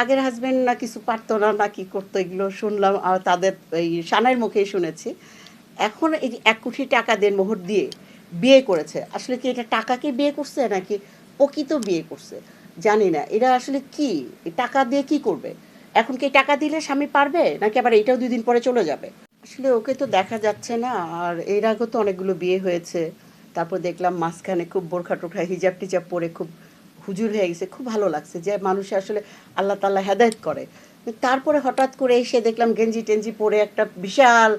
আগের হাজবেন্ড না কিছু পারতো না না কি করতো, এগুলো শুনলাম তাদের এই সানাইয়ের মুখেই শুনেছি। এখন এই এক কোটি টাকা দেড় মোহর দিয়ে বিয়ে করেছে, আসলে কি এটা টাকাকে বিয়ে করছে নাকি প্রকৃত বিয়ে করছে? জানি না। এরা আসলে কি? টাকা দিয়ে কি করবে? এখন কি টাকা দিলে স্বামী পারবে নাকি আবার এটাও দুই দিন পরে চলে যাবে? আসলে ওকে তো দেখা যাচ্ছে না, আর এর আগেও তো অনেকগুলো বিয়ে হয়েছে। তারপর দেখলাম মাঝখানে খুব বোরখা টোখা হিজাব টিজাব পরে খুব হুজুর হয়ে গেছে, খুব ভালো লাগছে যে মানুষ আসলে আল্লাহ তাল্লাহ হেদায়ত করে। তারপরে হঠাৎ করে এসে দেখলাম গেঞ্জি টেঞ্জি পরে একটা বিশাল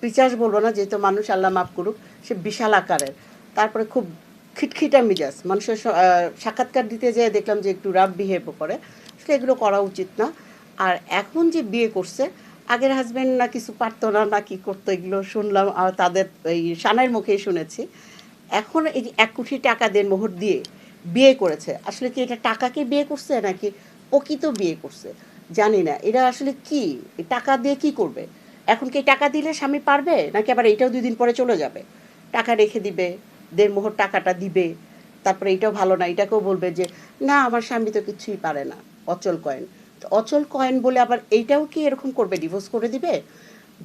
পিচাস বলব না, যেহেতু মানুষ আল্লাহ মাফ করুক, সে বিশাল আকারের। তারপরে খুব খিটখিটা মিজাজ, মানুষের সাক্ষাৎকার দিতে যেয়ে দেখলাম যে একটু রাফ বিহেভ করে। আসলে এগুলো করা উচিত না। আর এখন যে বিয়ে করছে, আগের হাজবেন্ড না কিছু পারতো না না কি করতো, এগুলো শুনলাম, আর তাদের এই সানাইয়ের মুখেই শুনেছি। এখন এই এক কোটি টাকা দেড় মোহর দিয়ে বিয়ে করেছে। আসলে কি এটা টাকাকে বিয়ে করছে নাকি প্রকৃত বিয়ে করছে? জানি না। এরা আসলে কি? টাকা দিয়ে কি করবে? এখন কি টাকা দিলে স্বামী পারবে? নাকি আবার এটাও দুই দিন পরে চলে যাবে? টাকা রেখে দিবে, দেড় মোহর টাকাটা দিবে, তারপরে এটাও ভালো না। এটাকেও বলবে যে, না, আমার স্বামী তো কিছুই পারে না। অচল কয়েন। অচল কয়েন বলে আবার এইটাও কি এরকম করবে? ডিভোর্স করে দিবে?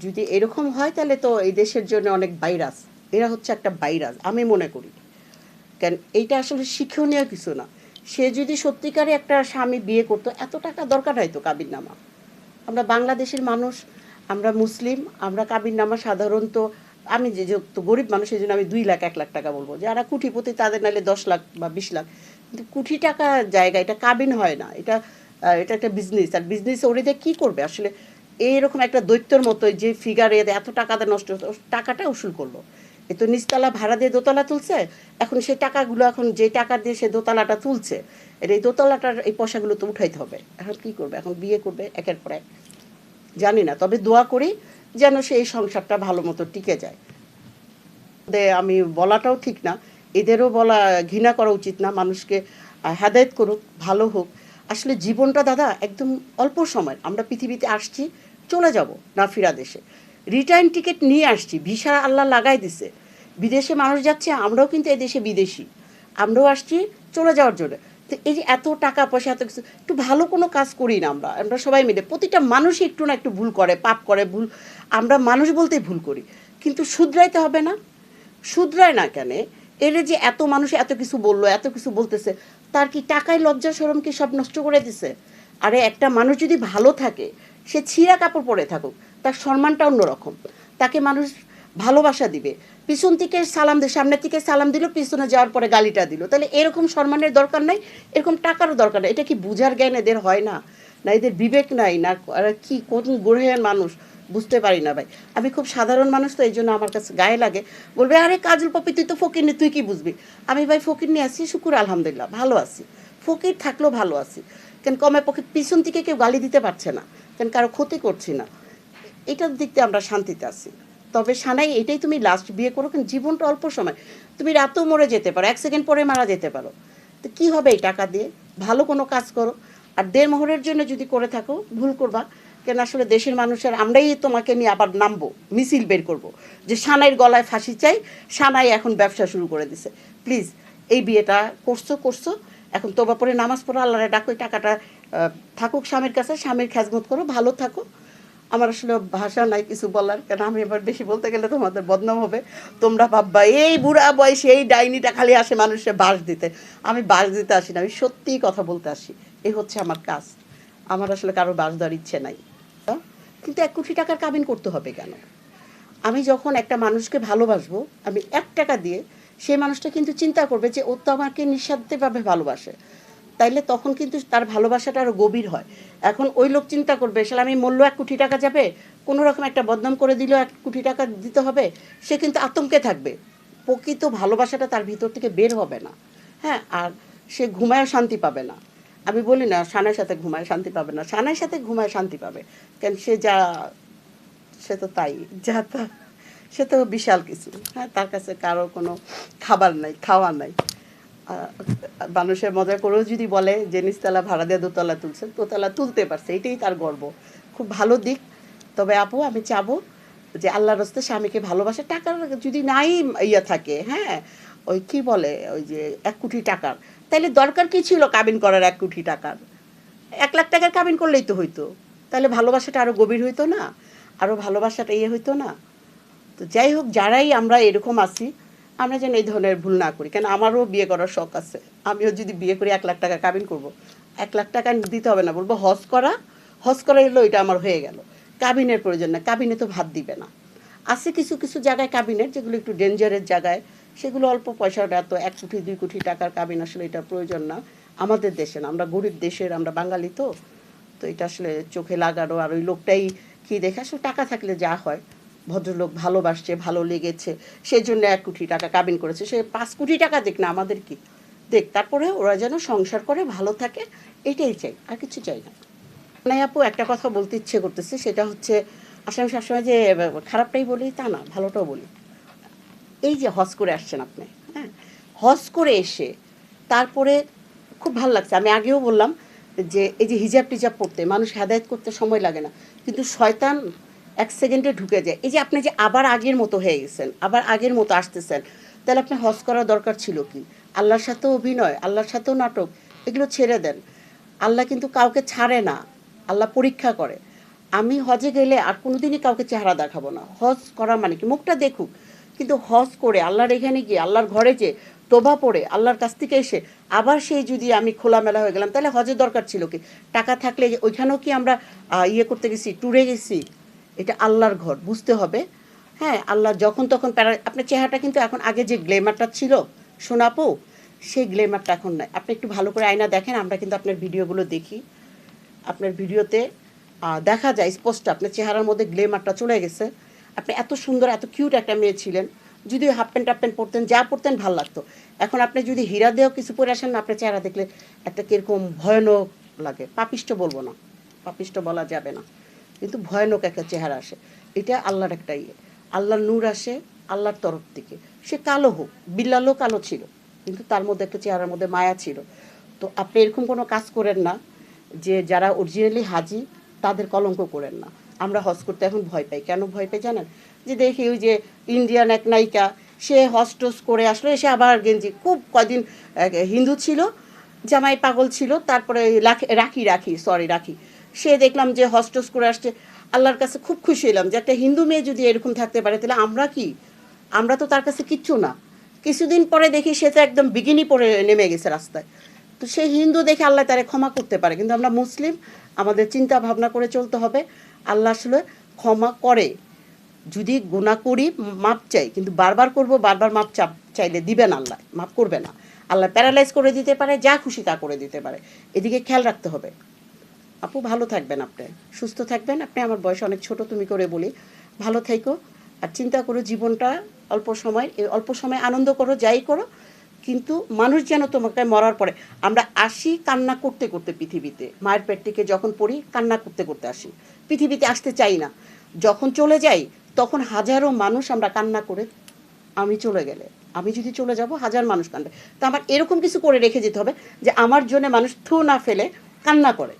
যদি এরকম হয় তাহলে তো এই দেশের জন্য অনেক ভাইরাস। এরা হচ্ছে একটা ভাইরাস, আমি মনে করি। কেন? এইটা আসলে শিক্ষণীয় কিছু না। সে যদি সত্যিকারে একটা স্বামী বিয়ে করতো, এত টাকা দরকার হয়তো কাবির নামা আমরা বাংলাদেশের মানুষ, আমরা মুসলিম, আমরা কাবির নামা সাধারণত, আমি যে তো গরিব মানুষ, এই জন্য আমি দুই লাখ, এক লাখ টাকা বলব। যারা কুঠিপতি তাদের নাহলে দশ লাখ বা বিশ লাখ। কিন্তু কোটি টাকা জায়গা, এটা কাবিন হয় না। এটা এটা একটা বিজনেস আর বিজনেস ওরে দিয়ে কী করবে? আসলে এইরকম একটা দৈত্যর মতো যে ফিগারে এত টাকাটা নষ্ট টাকাটা উসুল করল। এ তো নিচতলা ভাড়া দিয়ে দোতলা তুলছে, এখন সেই টাকাগুলো এখন যে টাকা দিয়ে সে দোতলাটা তুলছে, এর এই দোতলাটার এই পয়সাগুলো তো উঠাইতে হবে। এখন কি করবে? এখন বিয়ে করবে একের পর এক। জানি না, তবে দোয়া করি যেন সেই সংসারটা ভালো মতো টিকে যায়। আমি বলাটাও ঠিক না, এদেরও বলা, ঘৃণা করা উচিত না, মানুষকে হেদায়েত করুক, ভালো হোক। আসলে জীবনটা দাদা একদম অল্প সময়, আমরা পৃথিবীতে আসছি, চলে যাব না ফিরা দেশে। রিটার্ন টিকিট নিয়ে আসছি, ভিসা আল্লাহ লাগাই দিছে। বিদেশে মানুষ যাচ্ছে, আমরাও কিন্তু এই দেশে বিদেশি। আমরাও আসছি, চলে যাওয়ার জন্য। তো এই যে এত টাকা পয়সা, এত কিছু, একটু ভালো কোনো কাজ করি না আমরা। আমরা সবাই মিলে, প্রতিটা মানুষই একটু না একটু ভুল করে, পাপ করে, ভুল। আমরা মানুষ বলতেই ভুল করি। কিন্তু শুধরাইতে হবে না। শুধরায় না কেন? এর যে এত মানুষ এত কিছু বলল, এত কিছু বলতেছে, তার কি টাকায় লজ্জা সরম কি সব নষ্ট করে দিছে? আরে একটা মানুষ যদি ভালো থাকে, সে ছিঁড়া কাপড় পরে থাকুক। তার সম্মানটা অন্যরকম। তাকে মানুষ ভালোবাসা দিবে। পিছন থেকে সালাম দিয়ে সামনে থেকে সালাম দিল, পিছনে যাওয়ার পরে গালিটা দিল। তাহলে এরকম সম্মানের দরকার নাই, এরকম টাকারও দরকার নাই। এটা কি বুঝার জ্ঞান এদের হয় না? না এদের বিবেক নাই, না কি, কোন গ্রহের মানুষ? বুঝতে পারি না ভাই। আমি খুব সাধারণ মানুষ, তো এই জন্য আমার কাছে গায়ে লাগে। বলবে, আরে কাজল পপি, তুই তো ফকির নি, তুই কি বুঝবি? আমি ভাই ফকির নিয়ে আসি, শুকুর, আলহামদুলিল্লাহ, ভালো আছি। ফকির থাকলেও ভালো আছি। কেন কমে পক্ষে পিছন থেকে কেউ গালি দিতে পারছে না। কেন কারও ক্ষতি করছি না। এটার দিক দিয়ে আমরা শান্তিতে আছি। তবে সানাই, এটাই তুমি লাস্ট বিয়ে করো কিন্তু জীবনটা অল্প সময়। তুমি রাতেও মরে যেতে পারো, এক সেকেন্ড পরে মারা যেতে পারো। তো কী হবে এই টাকা দিয়ে? ভালো কোনো কাজ করো। আর দেড় মোহরের জন্য যদি করে থাকো, ভুল করবা। কেন আসলে দেশের মানুষের, আমরাই তোমাকে নিয়ে আবার নামবো, মিছিল বের করব। যে সানাইয়ের গলায় ফাঁসি চাই, সানাই এখন ব্যবসা শুরু করে দিছে। প্লিজ, এই বিয়েটা করছ করছ। এখন তোবা পরে নামাজ পড়ো, আল্লাহরে ডাকো টাকাটা থাকুক স্বামীর কাছে, স্বামীর খেজমত করো, ভালো থাকো। আমার আসলে ভাষা নাই কিছু বলার, কেন আমি এবার বেশি বলতে গেলে তোমাদের বদনাম হবে। তোমরা ভাববা, এই বুড়া বয়সে এই ডাইনিটা খালি আসে মানুষের বাস দিতে। আমি বাস দিতে আসি না, আমি সত্যিই কথা বলতে আসি। এই হচ্ছে আমার কাজ। আমার আসলে কারও বাস দেওয়ার ইচ্ছে নাই? কিন্তু এক কোটি টাকার কাবিন করতে হবে কেন? আমি যখন একটা মানুষকে ভালোবাসবো, আমি এক টাকা দিয়ে সেই মানুষটা কিন্তু চিন্তা করবে যে ও তো আমাকে নিঃস্বার্থভাবে ভালোবাসে। তাইলে তখন কিন্তু তার ভালোবাসাটা আরও গভীর হয়। এখন ওই লোক চিন্তা করবে আসলে আমি মূল্য এক কোটি টাকা যাবে? কোনো রকম একটা বদনাম করে দিলেও এক কোটি টাকা দিতে হবে? সে কিন্তু আতঙ্কে থাকবে। প্রকৃত ভালোবাসাটা তার ভিতর থেকে বের হবে না। হ্যাঁ আর সে ঘুমায় শান্তি পাবে না। আমি বলি না সানার সাথে ঘুমায় শান্তি পাবে না। সানার সাথে ঘুমায় শান্তি পাবে। কেন সে যা, সে তো তাই, যা তা, সে তো বিশাল কিছু। হ্যাঁ তার কাছে কারও কোনো খাবার নাই, খাওয়া নাই। মানুষের মজা করেও যদি বলে যে নিচতলা ভাড়া দিয়ে দোতলা তুলছে, দোতলা তুলতে পারছে, এটাই তার গর্ব। খুব ভালো দিক। তবে আপু, আমি চাবো যে আল্লাহর রস্তে স্বামীকে ভালোবাসে। টাকার যদি নাই ইয়া থাকে হ্যাঁ ওই কি বলে, ওই যে এক কোটি টাকার। তাইলে দরকার কি ছিল কাবিন করার এক কোটি টাকার? এক লাখ টাকার কাবিন করলেই তো হইতো। তাহলে ভালোবাসাটা আরও গভীর হইতো না আরও ভালোবাসাটা ইয়ে হইতো না। তো যাই হোক, যারাই আমরা এরকম আছি আমরা যেন এই ধরনের ভুল না করি। কেন আমারও বিয়ে করার শখ আছে। আমিও যদি বিয়ে করি এক লাখ টাকা কাবিন করব। এক লাখ টাকা দিতে হবে না, বলব হজ করা হজ করা এলো এটা আমার হয়ে গেল। কাবিনের প্রয়োজন না, কাবিনে তো ভাত দিবে না। আছে কিছু কিছু জায়গায় কাবিনের, যেগুলো একটু ডেঞ্জারের জায়গায়, সেগুলো অল্প পয়সার এত এক কোটি, দুই কোটি টাকার কাবিন আসলে এটা প্রয়োজন না। আমাদের দেশে না, আমরা গরিব দেশের, আমরা বাঙালি তো তো এটা আসলে চোখে লাগানো, আর ওই লোকটাই কি দেখে, আসলে টাকা থাকলে যা হয়। ভদ্রলোক ভালোবাসছে, ভালো লেগেছে সেই জন্য এক কোটি টাকা কাবিন করেছে। সে পাঁচ কোটি টাকা দেখ না, আমাদের কি? দেখ, তারপরে ওরা যেন সংসার করে, ভালো থাকে, এটাই চাই, আর কিছু চাই না। নাই আপু, একটা কথা বলতে ইচ্ছে করতেছে, সেটা হচ্ছে, আসলে আমি সবসময় যে খারাপটাই বলি, তা না, ভালোটাও বলি। এই যে হজ করে আসছেন আপনি হ্যাঁ? হজ করে এসে, তারপরে খুব ভালো লাগছে। আমি আগেও বললাম যে, এই যে হিজাব টিজাব পড়তে, মানুষ হেদায়ত করতে সময় লাগে না। কিন্তু শয়তান এক সেকেন্ডে ঢুকে যায়। এই যে আপনি যে আবার আগের মতো হয়ে গেছেন, আবার আগের মতো আসতেছেন, তাহলে আপনি হজ করার দরকার ছিল কি? আল্লাহর সাথেও অভিনয়, আল্লাহর সাথেও নাটক, এগুলো ছেড়ে দেন। আল্লাহ কিন্তু কাউকে ছাড়ে না, আল্লাহ পরীক্ষা করে। আমি হজে গেলে আর কোনোদিনই কাউকে চেহারা দেখাবো না। হজ করা মানে কি? মুখটা দেখুক। কিন্তু হজ করে আল্লাহর এখানে গিয়ে, আল্লাহর ঘরে যে তোবা পড়ে, আল্লাহর কাছ থেকে এসে আবার সেই যদি আমি খোলামেলা হয়ে গেলাম, তাহলে হজের দরকার ছিল কি? টাকা থাকলে ওইখানেও কি আমরা ইয়ে করতে গেছি ট্যুরে গেছি? এটা আল্লাহর ঘর, বুঝতে হবে। হ্যাঁ আল্লাহ যখন তখন প্যারা আপনার চেহারাটা কিন্তু এখন আগে যে গ্লেমারটা ছিল, সোনাপু, সেই গ্লেমারটা এখন নাই। আপনি একটু ভালো করে আয়না দেখেন, আমরা কিন্তু আপনার ভিডিওগুলো দেখি। আপনার ভিডিওতে দেখা যায় স্পষ্ট, আপনার চেহারার মধ্যে গ্লেমারটা চলে গেছে। আপনি এত সুন্দর, এত কিউট একটা মেয়ে ছিলেন যদি হাফ প্যান্ট টাপ প্যান্ট পরতেন, যা পরতেন ভালো লাগতো। এখন আপনি যদি হীরা দেও কিছু পরে আসেন না, আপনার চেহারা দেখলে একটা কীরকম ভয়ানক লাগে। পাপিষ্ট বলব না পাপিষ্ট বলা যাবে না। কিন্তু ভয়ানক একটা চেহারা আসে। এটা আল্লাহর একটা ইয়ে। আল্লাহর নূর আসে আল্লাহর তরফ থেকে। সে কালো হোক বিল্লালও কালো ছিল কিন্তু তার মধ্যে একটা চেহারার মধ্যে মায়া ছিল। তো আপনি এরকম কোনো কাজ করেন না যে যারা অরিজিনালি হাজি তাদের কলঙ্ক করেন না। আমরা হজ করতে এখন ভয় পাই। কেন ভয় পাই জানেন? যে দেখি ওই যে ইন্ডিয়ান এক নায়িকা সে হজ টস করে আসলো এসে আবার গেঞ্জি। খুব আহ, হিন্দু ছিল জামাই পাগল ছিল তারপরে রাখি রাখি সরি রাখি। সে দেখলাম যে হস্টস করে আসছে। আল্লাহর কাছে খুব খুশি হলাম যে একটা হিন্দু মেয়ে যদি এরকম থাকতে পারে, তাহলে আমরা কি? আমরা তো তার কাছে কিচ্ছু না। কিছুদিন পরে দেখি সে তো একদম বিগিনি পরে নেমে গেছে রাস্তায়। তো সেই হিন্দু দেখে আল্লাহ তারে ক্ষমা করতে পারে। কিন্তু আমরা মুসলিম, আমাদের চিন্তা ভাবনা করে চলতে হবে। আল্লাহ আসলে ক্ষমা করে। যদি গুণা করি, মাপ চাই। কিন্তু বারবার করব, বারবার মাপ চাপ চাইলে দিবেন আল্লাহ, মাপ করবে না। আল্লাহ প্যারালাইজ করে দিতে পারে, যা খুশি তা করে দিতে পারে। এদিকে খেয়াল রাখতে হবে। আপু, ভালো থাকবেন আপনি। সুস্থ থাকবেন। আপনি আমার বয়স অনেক ছোট, তুমি করে বলি। ভালো থাইকো আর চিন্তা করো, জীবনটা অল্প সময় অল্প সময় আনন্দ করো, যাই করো। কিন্তু মানুষ যেন তোমাকে মরার পরে, আমরা আসি কান্না করতে করতে পৃথিবীতে। মায়ের পেট থেকে যখন পড়ি, কান্না করতে করতে আসি। পৃথিবীতে আসতে চাই না। যখন চলে যাই, তখন হাজারো মানুষ আমরা কান্না করে আমি চলে গেলে। আমি যদি চলে যাব, হাজার মানুষ কান্দে তো আমার এরকম কিছু করে রেখে যেতে হবে যে আমার জন্য মানুষ থু না ফেলে কান্না করে।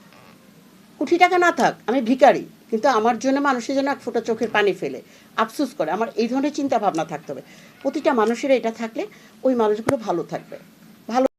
কোটি টাকা না থাক, আমি ভিকারি কিন্তু আমার জন্য মানুষের জন্য এক ফোঁটা চোখের পানি ফেলে, আফসুস করে। আমার এই ধরনের চিন্তা ভাবনা থাকতে হবে। প্রতিটা মানুষের এটা থাকলে ওই মানুষগুলো ভালো থাকবে। ভালো